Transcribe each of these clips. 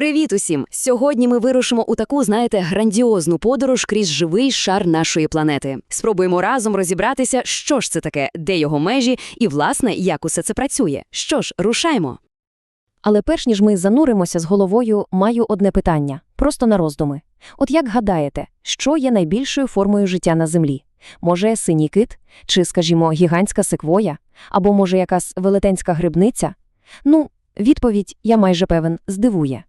Привіт усім! Сьогодні ми вирушимо у таку, знаєте, грандіозну подорож крізь живий шар нашої планети. Спробуємо разом розібратися, що ж це таке, де його межі і, власне, як усе це працює. Що ж, рушаймо. Але перш ніж ми зануримося з головою, маю одне питання, просто на роздуми. От як гадаєте, що є найбільшою формою життя на Землі? Може, синій кит? Чи, скажімо, гігантська секвоя? Або, може, якась велетенська грибниця? Ну, відповідь, я майже певен, здивує.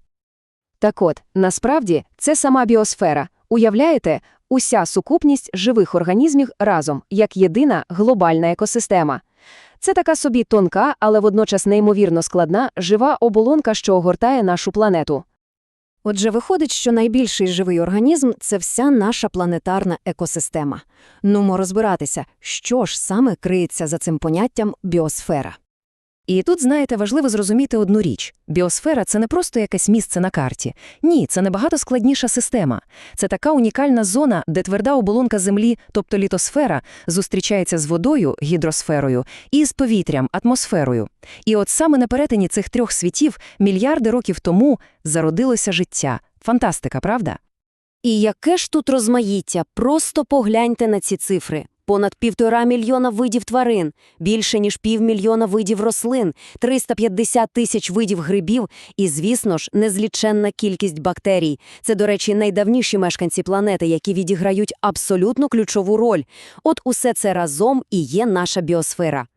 Так от, насправді, це сама біосфера. Уявляєте, уся сукупність живих організмів разом, як єдина глобальна екосистема. Це така собі тонка, але водночас неймовірно складна жива оболонка, що огортає нашу планету. Отже, виходить, що найбільший живий організм це вся наша планетарна екосистема. Нумо розбиратися, що ж саме криється за цим поняттям біосфера. І тут, знаєте, важливо зрозуміти одну річ. Біосфера – це не просто якесь місце на карті. Ні, це набагато складніша система. Це така унікальна зона, де тверда оболонка Землі, тобто літосфера, зустрічається з водою, гідросферою, і з повітрям, атмосферою. І от саме на перетині цих трьох світів мільярди років тому зародилося життя. Фантастика, правда? І яке ж тут розмаїття? Просто погляньте на ці цифри. Понад півтора мільйона видів тварин, більше ніж півмільйона видів рослин, 350 тисяч видів грибів і, звісно ж, незліченна кількість бактерій. Це, до речі, найдавніші мешканці планети, які відіграють абсолютно ключову роль. От усе це разом і є наша біосфера.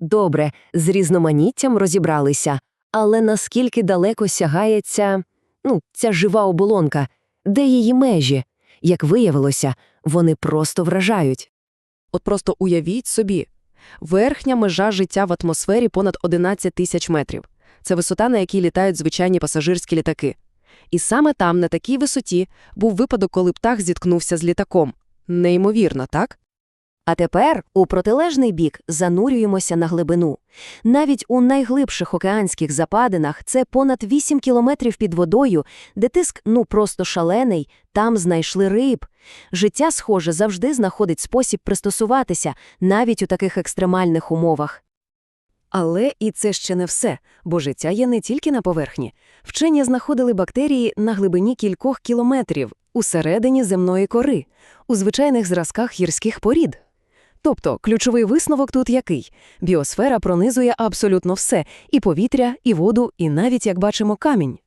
Добре, з різноманіттям розібралися. Але наскільки далеко сягається, ну, ця жива оболонка, де її межі? Як виявилося, вони просто вражають. От просто уявіть собі. Верхня межа життя в атмосфері понад 11 тисяч метрів. Це висота, на якій літають звичайні пасажирські літаки. І саме там, на такій висоті, був випадок, коли птах зіткнувся з літаком. Неймовірно, так? А тепер у протилежний бік занурюємося на глибину. Навіть у найглибших океанських западинах це понад 8 кілометрів під водою, де тиск ну просто шалений, там знайшли риб. Життя, схоже, завжди знаходить спосіб пристосуватися, навіть у таких екстремальних умовах. Але і це ще не все, бо життя є не тільки на поверхні. Вчені знаходили бактерії на глибині кількох кілометрів, усередині земної кори, у звичайних зразках гірських порід. Тобто, ключовий висновок тут який? Біосфера пронизує абсолютно все – і повітря, і воду, і навіть, як бачимо, камінь.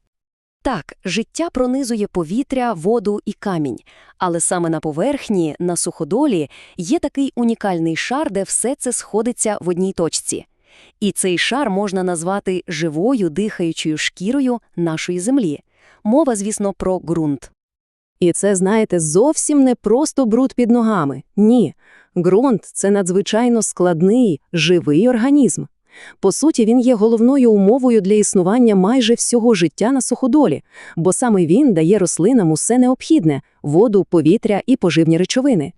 Так, життя пронизує повітря, воду і камінь, але саме на поверхні, на суходолі, є такий унікальний шар, де все це сходиться в одній точці. І цей шар можна назвати живою дихаючою шкірою нашої землі. Мова, звісно, про ґрунт. І це, знаєте, зовсім не просто бруд під ногами. Ні. Ґрунт – це надзвичайно складний, живий організм. По суті, він є головною умовою для існування майже всього життя на суходолі, бо саме він дає рослинам усе необхідне – воду, повітря і поживні речовини.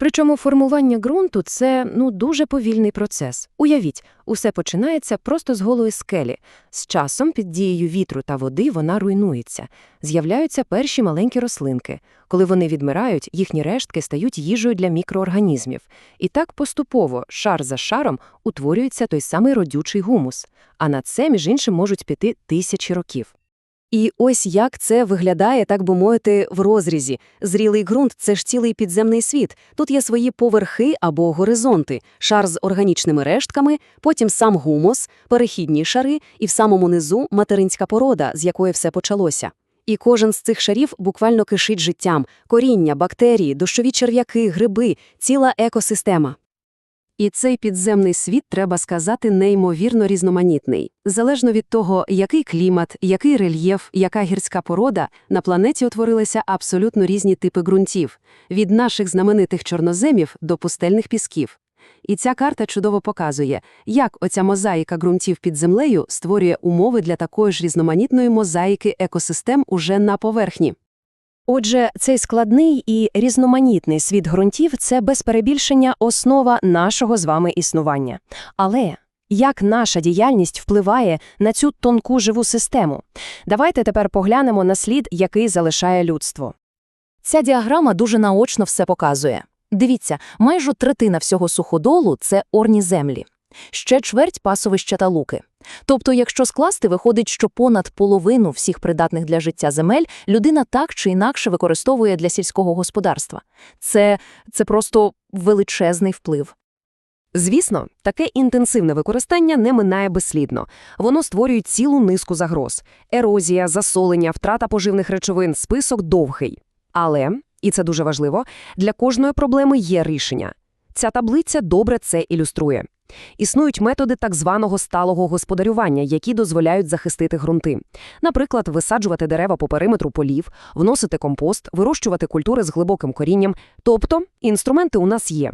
Причому формування ґрунту – це ну, дуже повільний процес. Уявіть, усе починається просто з голої скелі. З часом під дією вітру та води вона руйнується. З'являються перші маленькі рослинки. Коли вони відмирають, їхні рештки стають їжею для мікроорганізмів. І так поступово, шар за шаром, утворюється той самий родючий гумус. А на це, між іншим, можуть піти тисячі років. І ось як це виглядає, так би мовити, в розрізі. Зрілий ґрунт – це ж цілий підземний світ. Тут є свої поверхи або горизонти, шар з органічними рештками, потім сам гумус, перехідні шари і в самому низу материнська порода, з якої все почалося. І кожен з цих шарів буквально кишить життям – коріння, бактерії, дощові черв'яки, гриби, ціла екосистема. І цей підземний світ, треба сказати, неймовірно різноманітний. Залежно від того, який клімат, який рельєф, яка гірська порода, на планеті утворилися абсолютно різні типи ґрунтів – від наших знаменитих чорноземів до пустельних пісків. І ця карта чудово показує, як оця мозаїка ґрунтів під землею створює умови для такої ж різноманітної мозаїки екосистем уже на поверхні. Отже, цей складний і різноманітний світ ґрунтів – це без перебільшення основа нашого з вами існування. Але як наша діяльність впливає на цю тонку живу систему? Давайте тепер поглянемо на слід, який залишає людство. Ця діаграма дуже наочно все показує. Дивіться, майже третина всього суходолу – це орні землі. Ще чверть пасовища та луки. Тобто, якщо скласти, виходить, що понад половину всіх придатних для життя земель людина так чи інакше використовує для сільського господарства. Це, це просто величезний вплив. Звісно, таке інтенсивне використання не минає безслідно. Воно створює цілу низку загроз. Ерозія, засолення, втрата поживних речовин – список довгий. Але, і це дуже важливо, для кожної проблеми є рішення. Ця таблиця добре це ілюструє. Існують методи так званого сталого господарювання, які дозволяють захистити ґрунти. Наприклад, висаджувати дерева по периметру полів, вносити компост, вирощувати культури з глибоким корінням. Тобто, інструменти у нас є.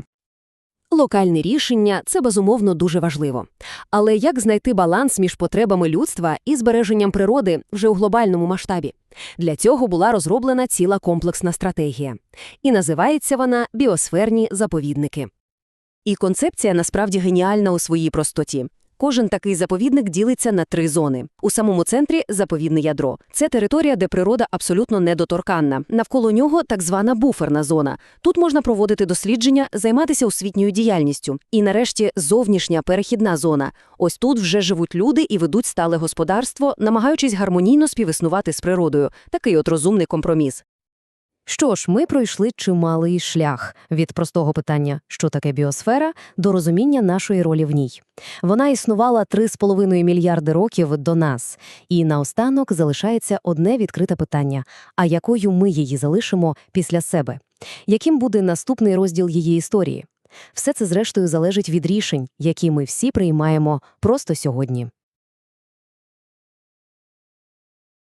Локальні рішення – це, безумовно, дуже важливо. Але як знайти баланс між потребами людства і збереженням природи вже у глобальному масштабі? Для цього була розроблена ціла комплексна стратегія. І називається вона «Біосферні заповідники». І концепція насправді геніальна у своїй простоті. Кожен такий заповідник ділиться на три зони. У самому центрі – заповідне ядро. Це територія, де природа абсолютно недоторканна. Навколо нього – так звана буферна зона. Тут можна проводити дослідження, займатися освітньою діяльністю. І нарешті зовнішня перехідна зона. Ось тут вже живуть люди і ведуть стале господарство, намагаючись гармонійно співіснувати з природою. Такий от розумний компроміс. Що ж, ми пройшли чималий шлях від простого питання, що таке біосфера, до розуміння нашої ролі в ній. Вона існувала 3,5 мільярди років до нас, і наостанок залишається одне відкрите питання: а якою ми її залишимо після себе? Яким буде наступний розділ її історії? Все це, зрештою, залежить від рішень, які ми всі приймаємо просто сьогодні.